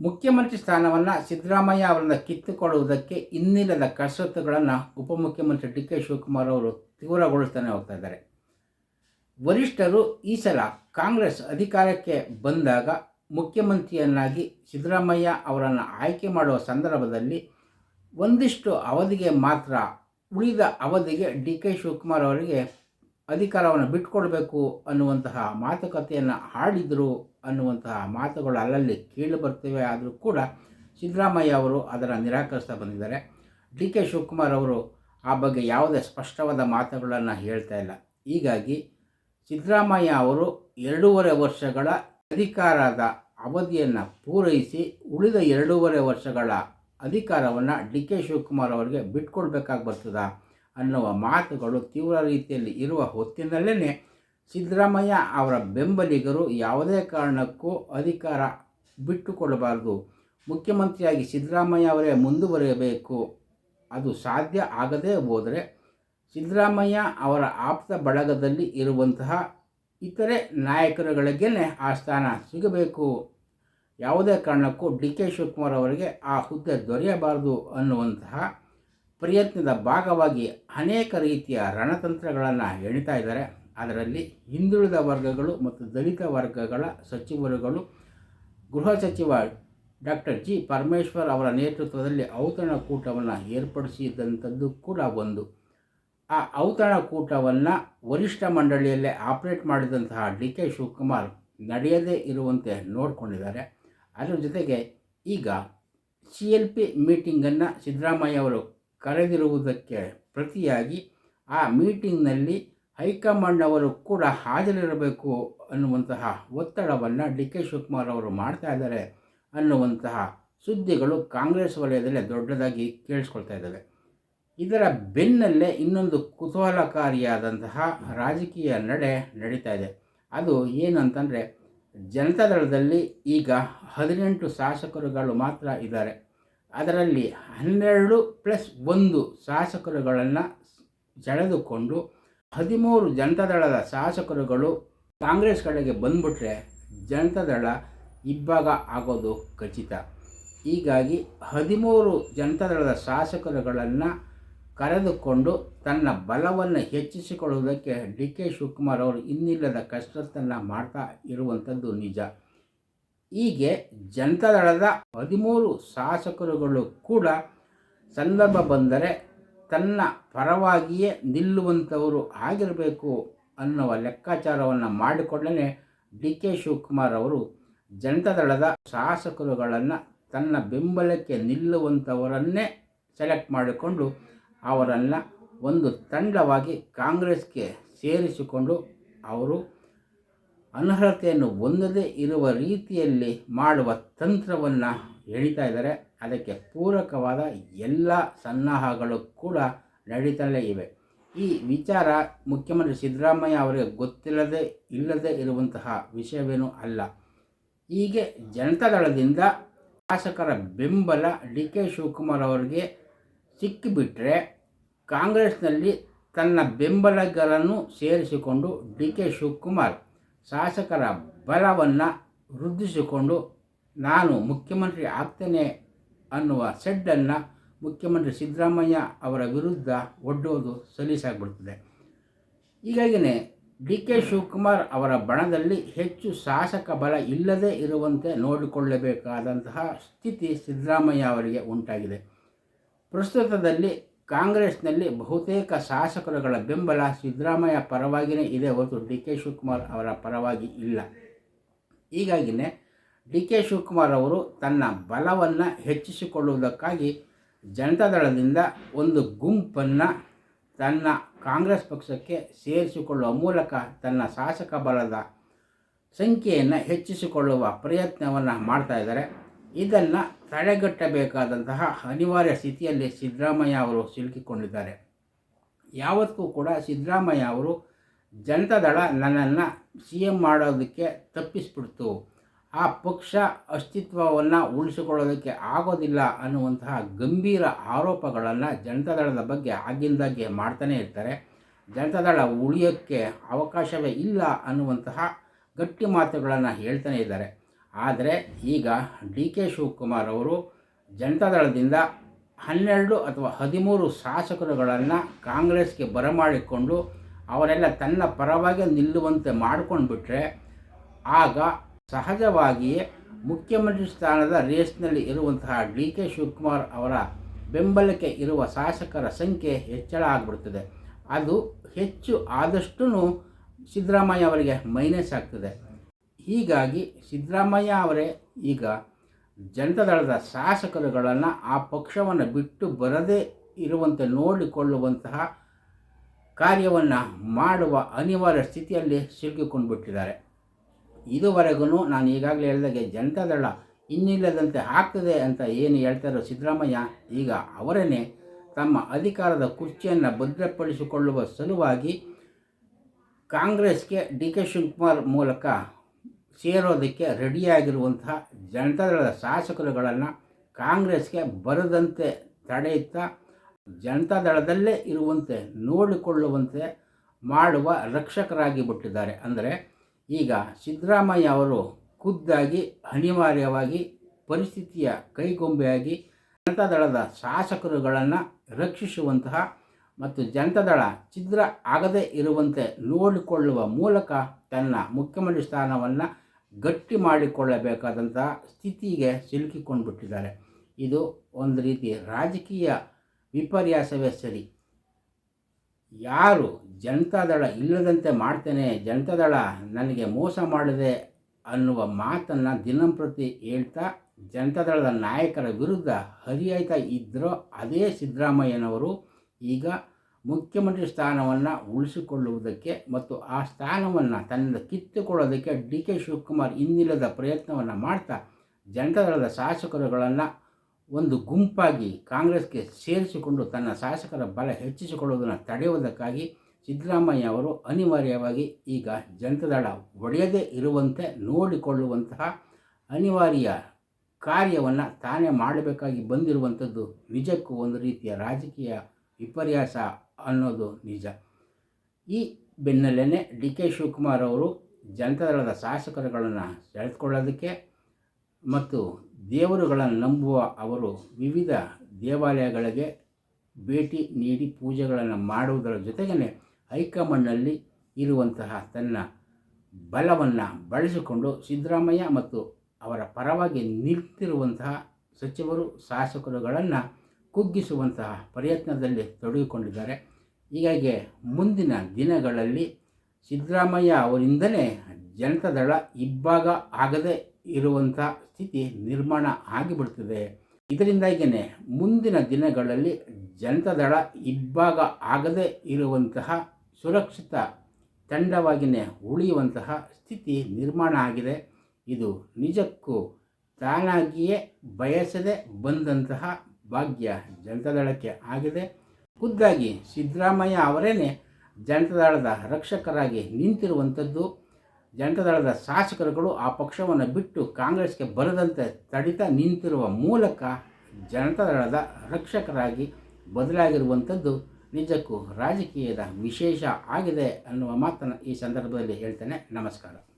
ಮುಖ್ಯಮಂತ್ರಿ ಸ್ಥಾನವನ್ನು ಸಿದ್ದರಾಮಯ್ಯ ಅವರನ್ನು ಕಿತ್ತುಕೊಳ್ಳುವುದಕ್ಕೆ ಇನ್ನಿಲ್ಲದ ಕಸರತ್ತುಗಳನ್ನು ಉಪಮುಖ್ಯಮಂತ್ರಿ ಡಿ ಕೆ ಶಿವಕುಮಾರ್ ಅವರು ತೀವ್ರಗೊಳಿಸ್ತಾನೆ ಹೋಗ್ತಾ ಇದ್ದಾರೆ. ವರಿಷ್ಠರು ಈ ಸಲ ಕಾಂಗ್ರೆಸ್ ಅಧಿಕಾರಕ್ಕೆ ಬಂದಾಗ ಮುಖ್ಯಮಂತ್ರಿಯನ್ನಾಗಿ ಸಿದ್ದರಾಮಯ್ಯ ಅವರನ್ನು ಆಯ್ಕೆ ಮಾಡುವ ಸಂದರ್ಭದಲ್ಲಿ ಒಂದಿಷ್ಟು ಅವಧಿಗೆ ಮಾತ್ರ ಉಳಿದ ಅವಧಿಗೆ ಡಿ ಕೆ ಶಿವಕುಮಾರ್ ಅವರಿಗೆ ಅಧಿಕಾರವನ್ನು ಬಿಟ್ಕೊಡ್ಬೇಕು ಅನ್ನುವಂತಹ ಮಾತುಕತೆಯನ್ನು ಹಾಡಿದರು ಅನ್ನುವಂತಹ ಮಾತುಗಳು ಅಲ್ಲಲ್ಲಿ ಕೇಳಿ ಬರ್ತವೆ ಆದರೂ ಕೂಡ ಸಿದ್ದರಾಮಯ್ಯ ಅವರು ಅದರ ನಿರಾಕರಿಸ್ತಾ ಬಂದಿದ್ದಾರೆ. ಡಿ ಕೆ ಶಿವಕುಮಾರ್ ಅವರು ಆ ಬಗ್ಗೆ ಯಾವುದೇ ಸ್ಪಷ್ಟವಾದ ಮಾತುಗಳನ್ನು ಹೇಳ್ತಾ ಇಲ್ಲ. ಹೀಗಾಗಿ ಸಿದ್ದರಾಮಯ್ಯ ಅವರು ಎರಡೂವರೆ ವರ್ಷಗಳ ಅಧಿಕಾರದ ಅವಧಿಯನ್ನು ಪೂರೈಸಿ ಉಳಿದ ಎರಡೂವರೆ ವರ್ಷಗಳ ಅಧಿಕಾರವನ್ನು ಡಿ ಕೆ ಶಿವಕುಮಾರ್ ಅವರಿಗೆ ಬಿಟ್ಕೊಡ್ಬೇಕಾಗಿ ಬರ್ತದ. ಅನ್ನುವ ಮಾತುಗಳು ತೀವ್ರ ರೀತಿಯಲ್ಲಿ ಇರುವ ಹೊತ್ತಿನಲ್ಲೇ ಸಿದ್ದರಾಮಯ್ಯ ಅವರ ಬೆಂಬಲಿಗರು ಯಾವುದೇ ಕಾರಣಕ್ಕೂ ಅಧಿಕಾರ ಬಿಟ್ಟುಕೊಡಬಾರದು. ಮುಖ್ಯಮಂತ್ರಿಯಾಗಿ ಸಿದ್ದರಾಮಯ್ಯ ಅವರೇ ಮುಂದುವರಿಯಬೇಕು. ಅದು ಸಾಧ್ಯ ಆಗದೇ ಹೋದರೆ ಸಿದ್ದರಾಮಯ್ಯ ಅವರ ಆಪ್ತ ಬಳಗದಲ್ಲಿ ಇರುವಂತಹ ಇತರೆ ನಾಯಕರುಗಳಿಗೆ ಆ ಸ್ಥಾನ ಸಿಗಬೇಕು. ಯಾವುದೇ ಕಾರಣಕ್ಕೂ ಡಿ ಕೆ ಶಿವಕುಮಾರ್ ಅವರಿಗೆ ಆ ಹುದ್ದೆ ದೊರೆಯಬಾರದು ಅನ್ನುವಂತಹ ಪ್ರಯತ್ನದ ಭಾಗವಾಗಿ ಅನೇಕ ರೀತಿಯ ರಣತಂತ್ರಗಳನ್ನು ಎಣಿತಾ ಇದ್ದಾರೆ. ಅದರಲ್ಲಿ ಹಿಂದುಳಿದ ವರ್ಗಗಳು ಮತ್ತು ದಲಿತ ವರ್ಗಗಳ ಸಚಿವರುಗಳು, ಗೃಹ ಸಚಿವ ಡಾಕ್ಟರ್ ಜಿ. ಪರಮೇಶ್ವರ್ ಅವರ ನೇತೃತ್ವದಲ್ಲಿ ಔತಣಕೂಟವನ್ನು ಏರ್ಪಡಿಸಿದಂಥದ್ದು ಕೂಡ ಒಂದು. ಆ ಔತಣಕೂಟವನ್ನು ವರಿಷ್ಠ ಮಂಡಳಿಯಲ್ಲೇ ಆಪರೇಟ್ ಮಾಡಿದಂತಹ ಡಿ. ಕೆ. ಶಿವಕುಮಾರ್ ನಡೆಯದೇ ಇರುವಂತೆ ನೋಡಿಕೊಂಡಿದ್ದಾರೆ. ಅದರ ಜೊತೆಗೆ ಈಗ ಸಿ ಎಲ್ ಪಿ ಮೀಟಿಂಗನ್ನು ಸಿದ್ದರಾಮಯ್ಯ ಅವರು ಕರೆದಿರುವುದಕ್ಕೆ ಪ್ರತಿಯಾಗಿ ಆ ಮೀಟಿಂಗ್ನಲ್ಲಿ ಹೈಕಮಾಂಡ್ ಅವರು ಕೂಡ ಹಾಜರಿರಬೇಕು ಅನ್ನುವಂತಹ ಒತ್ತಡವನ್ನು ಡಿ ಕೆ ಶಿವಕುಮಾರ್ ಅವರು ಮಾಡ್ತಾ ಇದ್ದಾರೆ ಅನ್ನುವಂತಹ ಸುದ್ದಿಗಳು ಕಾಂಗ್ರೆಸ್ ವಲಯದಲ್ಲೇ ದೊಡ್ಡದಾಗಿ ಕೇಳಿಸ್ಕೊಳ್ತಾ ಇದ್ದಾವೆ. ಇದರ ಬೆನ್ನಲ್ಲೇ ಇನ್ನೊಂದು ಕುತೂಹಲಕಾರಿಯಾದಂತಹ ರಾಜಕೀಯ ನಡೆ ನಡೀತಾ ಇದೆ. ಅದು ಏನಂತಂದರೆ ಜನತಾದಳದಲ್ಲಿ ಈಗ ಹದಿನೆಂಟು ಶಾಸಕರುಗಳು ಮಾತ್ರ ಇದ್ದಾರೆ. ಅದರಲ್ಲಿ ಹನ್ನೆರಡು ಪ್ಲಸ್ ಒಂದು ಶಾಸಕರುಗಳನ್ನು ಸೆಳೆದುಕೊಂಡು ಹದಿಮೂರು ಜನತಾದಳದ ಶಾಸಕರುಗಳು ಕಾಂಗ್ರೆಸ್ ಕಡೆಗೆ ಬಂದ್ಬಿಟ್ರೆ ಜನತಾದಳ ಇಬ್ಬಾಗ ಆಗೋದು ಖಚಿತ. ಹೀಗಾಗಿ ಹದಿಮೂರು ಜನತಾದಳದ ಶಾಸಕರುಗಳನ್ನು ಕರೆದುಕೊಂಡು ತನ್ನ ಬಲವನ್ನು ಹೆಚ್ಚಿಸಿಕೊಳ್ಳುವುದಕ್ಕೆ ಡಿ ಕೆ ಶಿವಕುಮಾರ್ ಅವರು ಇನ್ನಿಲ್ಲದ ಕಸರತ್ತನ್ನು ಮಾಡ್ತಾ ಇರುವಂಥದ್ದು ನಿಜ. ಹೀಗೆ ಜನತಾದಳದ ಹದಿಮೂರು ಶಾಸಕರುಗಳು ಕೂಡ ಸಂದರ್ಭ ಬಂದರೆ ತನ್ನ ಪರವಾಗಿಯೇ ನಿಲ್ಲುವಂಥವರು ಆಗಿರಬೇಕು ಅನ್ನುವ ಲೆಕ್ಕಾಚಾರವನ್ನು ಮಾಡಿಕೊಂಡೇ ಡಿ ಕೆ ಶಿವಕುಮಾರ್ ಅವರು ಜನತಾದಳದ ಶಾಸಕರುಗಳನ್ನು ತನ್ನ ಬೆಂಬಲಕ್ಕೆ ನಿಲ್ಲುವಂಥವರನ್ನೇ ಸೆಲೆಕ್ಟ್ ಮಾಡಿಕೊಂಡು ಅವರನ್ನು ಒಂದು ತಂಡವಾಗಿ ಕಾಂಗ್ರೆಸ್ಗೆ ಸೇರಿಸಿಕೊಂಡು ಅವರು ಅನರ್ಹತೆಯನ್ನು ಹೊಂದದೇ ಇರುವ ರೀತಿಯಲ್ಲಿ ಮಾಡುವ ತಂತ್ರವನ್ನು ಹೇಳ್ತಾ ಇದ್ದಾರೆ. ಅದಕ್ಕೆ ಪೂರಕವಾದ ಎಲ್ಲ ಸನ್ನಾಹಗಳು ಕೂಡ ನಡೀತಲೇ ಇವೆ. ಈ ವಿಚಾರ ಮುಖ್ಯಮಂತ್ರಿ ಸಿದ್ದರಾಮಯ್ಯ ಅವರಿಗೆ ಗೊತ್ತಿಲ್ಲದೆ ಇಲ್ಲದೆ ಇರುವಂತಹ ವಿಷಯವೇನೂ ಅಲ್ಲ. ಹೀಗೆ ಜನತಾದಳದಿಂದ ಶಾಸಕರ ಬೆಂಬಲ ಡಿ ಕೆ ಶಿವಕುಮಾರ್ ಅವರಿಗೆ ಸಿಕ್ಕಿಬಿಟ್ರೆ ಕಾಂಗ್ರೆಸ್ನಲ್ಲಿ ತನ್ನ ಬೆಂಬಲಿಗರನ್ನು ಸೇರಿಸಿಕೊಂಡು ಡಿ ಕೆ ಶಿವಕುಮಾರ್ ಶಾಸಕರ ಬಲವನ್ನು ವೃದ್ಧಿಸಿಕೊಂಡು ನಾನು ಮುಖ್ಯಮಂತ್ರಿ ಆಗ್ತೇನೆ ಅನ್ನುವ ಸೆಡ್ಡನ್ನು ಮುಖ್ಯಮಂತ್ರಿ ಸಿದ್ದರಾಮಯ್ಯ ಅವರ ವಿರುದ್ಧ ಒಡ್ಡೋದು ಸಲೀಸಾಗ್ಬಿಡ್ತದೆ. ಹೀಗಾಗಿಯೇ ಡಿ ಕೆ ಶಿವಕುಮಾರ್ ಅವರ ಬಣದಲ್ಲಿ ಹೆಚ್ಚು ಶಾಸಕ ಬಲ ಇಲ್ಲದೇ ಇರುವಂತೆ ನೋಡಿಕೊಳ್ಳಬೇಕಾದಂತಹ ಸ್ಥಿತಿ ಸಿದ್ದರಾಮಯ್ಯ ಅವರಿಗೆ ಉಂಟಾಗಿದೆ. ಪ್ರಸ್ತುತದಲ್ಲಿ ಕಾಂಗ್ರೆಸ್ನಲ್ಲಿ ಬಹುತೇಕ ಶಾಸಕರುಗಳ ಬೆಂಬಲ ಸಿದ್ದರಾಮಯ್ಯ ಪರವಾಗಿಯೇ ಇದೆ ಹೊರತು ಡಿ ಕೆ ಶಿವಕುಮಾರ್ ಅವರ ಪರವಾಗಿ ಇಲ್ಲ. ಹೀಗಾಗಿಯೇ ಡಿ ಕೆ ಶಿವಕುಮಾರ್ ಅವರು ತನ್ನ ಬಲವನ್ನು ಹೆಚ್ಚಿಸಿಕೊಳ್ಳುವುದಕ್ಕಾಗಿ ಜನತಾದಳದಿಂದ ಒಂದು ಗುಂಪನ್ನು ತನ್ನ ಕಾಂಗ್ರೆಸ್ ಪಕ್ಷಕ್ಕೆ ಸೇರಿಸಿಕೊಳ್ಳುವ ಮೂಲಕ ತನ್ನ ಶಾಸಕ ಬಲದ ಸಂಖ್ಯೆಯನ್ನು ಹೆಚ್ಚಿಸಿಕೊಳ್ಳುವ ಪ್ರಯತ್ನವನ್ನು ಮಾಡ್ತಾ ಇದ್ದಾರೆ. ಇದನ್ನು ತಡೆಗಟ್ಟಬೇಕಾದಂತಹ ಅನಿವಾರ್ಯ ಸ್ಥಿತಿಯಲ್ಲಿ ಸಿದ್ದರಾಮಯ್ಯ ಅವರು ಸಿಲುಕಿಕೊಂಡಿದ್ದಾರೆ. ಯಾವತ್ತೂ ಕೂಡ ಸಿದ್ದರಾಮಯ್ಯ ಅವರು ಜನತಾ ದಳ ನನ್ನನ್ನು ಸಿ ಎಂ ಮಾಡೋದಕ್ಕೆ ತಪ್ಪಿಸ್ಬಿಡ್ತು. ಆ ಪಕ್ಷ ಅಸ್ತಿತ್ವವನ್ನು ಉಳಿಸಿಕೊಳ್ಳೋದಕ್ಕೆ ಆಗೋದಿಲ್ಲ ಅನ್ನುವಂತಹ ಗಂಭೀರ ಆರೋಪಗಳನ್ನು ಜನತಾದಳದ ಬಗ್ಗೆ ಆಗಿಂದಾಗೆ ಮಾಡ್ತಾನೆ ಇರ್ತಾರೆ. ಜನತಾದಳ ಉಳಿಯೋಕ್ಕೆ ಅವಕಾಶವೇ ಇಲ್ಲ ಅನ್ನುವಂತಹ ಗಟ್ಟಿ ಮಾತುಗಳನ್ನು ಹೇಳ್ತಾನೆ ಇದ್ದಾರೆ. ಆದರೆ ಈಗ ಡಿ ಕೆ ಶಿವಕುಮಾರ್ ಅವರು ಜನತಾದಳದಿಂದ ಹನ್ನೆರಡು ಅಥವಾ ಹದಿಮೂರು ಶಾಸಕರುಗಳನ್ನು ಕಾಂಗ್ರೆಸ್ಗೆ ಬರಮಾಡಿಕೊಂಡು ಅವರೆಲ್ಲ ತನ್ನ ಪರವಾಗಿ ನಿಲ್ಲುವಂತೆ ಮಾಡ್ಕೊಂಡು ಬಿಟ್ಟರೆ ಆಗ ಸಹಜವಾಗಿಯೇ ಮುಖ್ಯಮಂತ್ರಿ ಸ್ಥಾನದ ರೇಸ್ನಲ್ಲಿ ಇರುವಂತಹ ಡಿ ಕೆ ಶಿವಕುಮಾರ್ ಅವರ ಬೆಂಬಲಕ್ಕೆ ಇರುವ ಶಾಸಕರ ಸಂಖ್ಯೆ ಹೆಚ್ಚಳ ಆಗಿಬಿಡ್ತದೆ. ಅದು ಹೆಚ್ಚು ಆದಷ್ಟು ಸಿದ್ದರಾಮಯ್ಯ ಅವರಿಗೆ ಮೈನಸ್ ಆಗ್ತದೆ. ಹೀಗಾಗಿ ಸಿದ್ದರಾಮಯ್ಯ ಅವರೇ ಈಗ ಜನತಾದಳದ ಶಾಸಕರುಗಳನ್ನು ಆ ಪಕ್ಷವನ್ನು ಬಿಟ್ಟು ಬರದೇ ಇರುವಂತೆ ನೋಡಿಕೊಳ್ಳುವಂತಹ ಕಾರ್ಯವನ್ನು ಮಾಡುವ ಅನಿವಾರ್ಯ ಸ್ಥಿತಿಯಲ್ಲಿ ಸಿಲುಕಿಕೊಂಡು ಬಿಟ್ಟಿದ್ದಾರೆ ಇದುವರೆಗೂ ನಾನು ಈಗಾಗಲೇ ಹೇಳಿದಾಗೆ ಜನತಾದಳ ಇನ್ನಿಲ್ಲದಂತೆ ಆಗ್ತದೆ ಅಂತ ಏನು ಹೇಳ್ತಾರೋ ಸಿದ್ದರಾಮಯ್ಯ ಈಗ ಅವರನ್ನೇ ತಮ್ಮ ಅಧಿಕಾರದ ಕುರ್ಚಿಯನ್ನು ಭದ್ರಪಡಿಸಿಕೊಳ್ಳುವ ಸಲುವಾಗಿ ಕಾಂಗ್ರೆಸ್ಗೆ ಡಿ ಕೆ ಶಿವಕುಮಾರ್ ಮೂಲಕ ಸೇರೋದಕ್ಕೆ ರೆಡಿಯಾಗಿರುವಂತಹ ಜನತಾದಳದ ಶಾಸಕರುಗಳನ್ನು ಕಾಂಗ್ರೆಸ್ಗೆ ಬರದಂತೆ ತಡೆಯುತ್ತಾ ಜನತಾದಳದಲ್ಲೇ ಇರುವಂತೆ ನೋಡಿಕೊಳ್ಳುವಂತೆ ಮಾಡುವ ರಕ್ಷಕರಾಗಿ ಬಿಟ್ಟಿದ್ದಾರೆ. ಅಂದರೆ ಈಗ ಸಿದ್ದರಾಮಯ್ಯ ಅವರು ಖುದ್ದಾಗಿ, ಅನಿವಾರ್ಯವಾಗಿ, ಪರಿಸ್ಥಿತಿಯ ಕೈಗೊಂಬೆಯಾಗಿ ಜನತಾದಳದ ಶಾಸಕರುಗಳನ್ನು ರಕ್ಷಿಸುವಂತಹ ಮತ್ತು ಜನತಾದಳ ಛಿದ್ರ ಆಗದೇ ಇರುವಂತೆ ನೋಡಿಕೊಳ್ಳುವ ಮೂಲಕ ತನ್ನ ಮುಖ್ಯಮಂತ್ರಿ ಸ್ಥಾನವನ್ನು ಗಟ್ಟಿ ಮಾಡಿಕೊಳ್ಳಬೇಕಾದಂಥ ಸ್ಥಿತಿಗೆ ಸಿಲುಕಿಕೊಂಡು ಬಿಟ್ಟಿದ್ದಾರೆ ಇದು ಒಂದು ರೀತಿ ರಾಜಕೀಯ ವಿಪರ್ಯಾಸವೇ ಸರಿ. ಯಾರು ಜನತಾದಳ ಇಲ್ಲದಂತೆ ಮಾಡ್ತೇನೆ ಜನತಾದಳ ನನಗೆ ಮೋಸ ಮಾಡಿದೆ ಅನ್ನುವ ಮಾತನ್ನು ದಿನಂಪ್ರತಿ ಹೇಳ್ತಾ ಜನತಾದಳದ ನಾಯಕರ ವಿರುದ್ಧ ಹರಿಯಾಯ್ತಾ ಇದ್ದರೋ ಅದೇ ಸಿದ್ದರಾಮಯ್ಯನವರು. ಈಗ ಮುಖ್ಯಮಂತ್ರಿ ಸ್ಥಾನವನ್ನು ಉಳಿಸಿಕೊಳ್ಳುವುದಕ್ಕೆ ಮತ್ತು ಆ ಸ್ಥಾನವನ್ನು ತನ್ನಿಂದ ಕಿತ್ತುಕೊಳ್ಳೋದಕ್ಕೆ ಡಿ ಕೆ ಶಿವಕುಮಾರ್ ಇನ್ನಿಲ್ಲದ ಪ್ರಯತ್ನವನ್ನು ಮಾಡ್ತಾ ಜನತಾದಳದ ಶಾಸಕರುಗಳನ್ನು ಒಂದು ಗುಂಪಾಗಿ ಕಾಂಗ್ರೆಸ್ಗೆ ಸೇರಿಸಿಕೊಂಡು ತನ್ನ ಶಾಸಕರ ಬಲ ಹೆಚ್ಚಿಸಿಕೊಳ್ಳುವುದನ್ನು ತಡೆಯುವುದಕ್ಕಾಗಿ ಸಿದ್ದರಾಮಯ್ಯ ಅವರು ಅನಿವಾರ್ಯವಾಗಿ ಈಗ ಜನತಾದಳ ಒಡೆಯದೇ ಇರುವಂತೆ ನೋಡಿಕೊಳ್ಳುವಂತಹ ಅನಿವಾರ್ಯ ಕಾರ್ಯವನ್ನು ತಾನೇ ಮಾಡಬೇಕಾಗಿ ಬಂದಿರುವಂಥದ್ದು ನಿಜಕ್ಕೂ ಒಂದು ರೀತಿಯ ರಾಜಕೀಯ ವಿಪರ್ಯಾಸ ಅನ್ನೋದು ನಿಜ. ಈ ಬೆನ್ನಲ್ಲೇ ಡಿ ಕೆ ಶಿವಕುಮಾರ್ ಅವರು ಜನತಾದಳದ ಶಾಸಕರುಗಳನ್ನು ಸೆಳೆದುಕೊಳ್ಳೋದಕ್ಕೆ ಮತ್ತು ದೇವರುಗಳನ್ನು ನಂಬುವ ಅವರು ವಿವಿಧ ದೇವಾಲಯಗಳಿಗೆ ಭೇಟಿ ನೀಡಿ ಪೂಜೆಗಳನ್ನು ಮಾಡುವುದರ ಜೊತೆಗೇ ಹೈಕಮಾಂಡ್ನಲ್ಲಿ ಇರುವಂತಹ ತನ್ನ ಬಲವನ್ನು ಬಳಸಿಕೊಂಡು ಸಿದ್ದರಾಮಯ್ಯ ಮತ್ತು ಅವರ ಪರವಾಗಿ ನಿಂತಿರುವಂತಹ ಸಚಿವರು, ಶಾಸಕರುಗಳನ್ನು ಕುಗ್ಗಿಸುವಂತಹ ಪ್ರಯತ್ನದಲ್ಲಿ ತೊಡಗಿಕೊಂಡಿದ್ದಾರೆ. ಹೀಗಾಗಿ ಮುಂದಿನ ದಿನಗಳಲ್ಲಿ ಸಿದ್ದರಾಮಯ್ಯ ಅವರಿಂದಲೇ ಜನತಾದಳ ಇಬ್ಬಾಗ ಆಗದೇ ಇರುವಂಥ ಸ್ಥಿತಿ ನಿರ್ಮಾಣ ಆಗಿಬಿಡ್ತದೆ. ಇದರಿಂದಾಗಿಯೇ ಮುಂದಿನ ದಿನಗಳಲ್ಲಿ ಜನತಾದಳ ಇಬ್ಬಾಗ ಆಗದೇ ಇರುವಂತಹ ಸುರಕ್ಷಿತ ತಂಡವಾಗಿಯೇ ಉಳಿಯುವಂತಹ ಸ್ಥಿತಿ ನಿರ್ಮಾಣ ಆಗಿದೆ. ಇದು ನಿಜಕ್ಕೂ ತಾನಾಗಿಯೇ ಬಯಸದೆ ಬಂದಂತಹ ಭಾಗ್ಯ ಜನತಾದಳಕ್ಕೆ ಆಗಿದೆ. ಖುದ್ದಾಗಿ ಸಿದ್ದರಾಮಯ್ಯ ಅವರೇನೆ ಜನತಾದಳದ ರಕ್ಷಕರಾಗಿ ನಿಂತಿರುವಂಥದ್ದು. ಜನತಾದಳದ ಶಾಸಕರುಗಳು ಆ ಪಕ್ಷವನ್ನು ಬಿಟ್ಟು ಕಾಂಗ್ರೆಸ್ಗೆ ಬರದಂತೆ ತಡಿತ ನಿಂತಿರುವ ಮೂಲಕ ಜನತಾದಳದ ರಕ್ಷಕರಾಗಿ ಬದಲಾಗಿರುವಂಥದ್ದು ನಿಜಕ್ಕೂ ರಾಜಕೀಯದ ವಿಶೇಷ ಆಗಿದೆ ಅನ್ನುವ ಮಾತನ್ನು ಈ ಸಂದರ್ಭದಲ್ಲಿ ಹೇಳ್ತೇನೆ. ನಮಸ್ಕಾರ.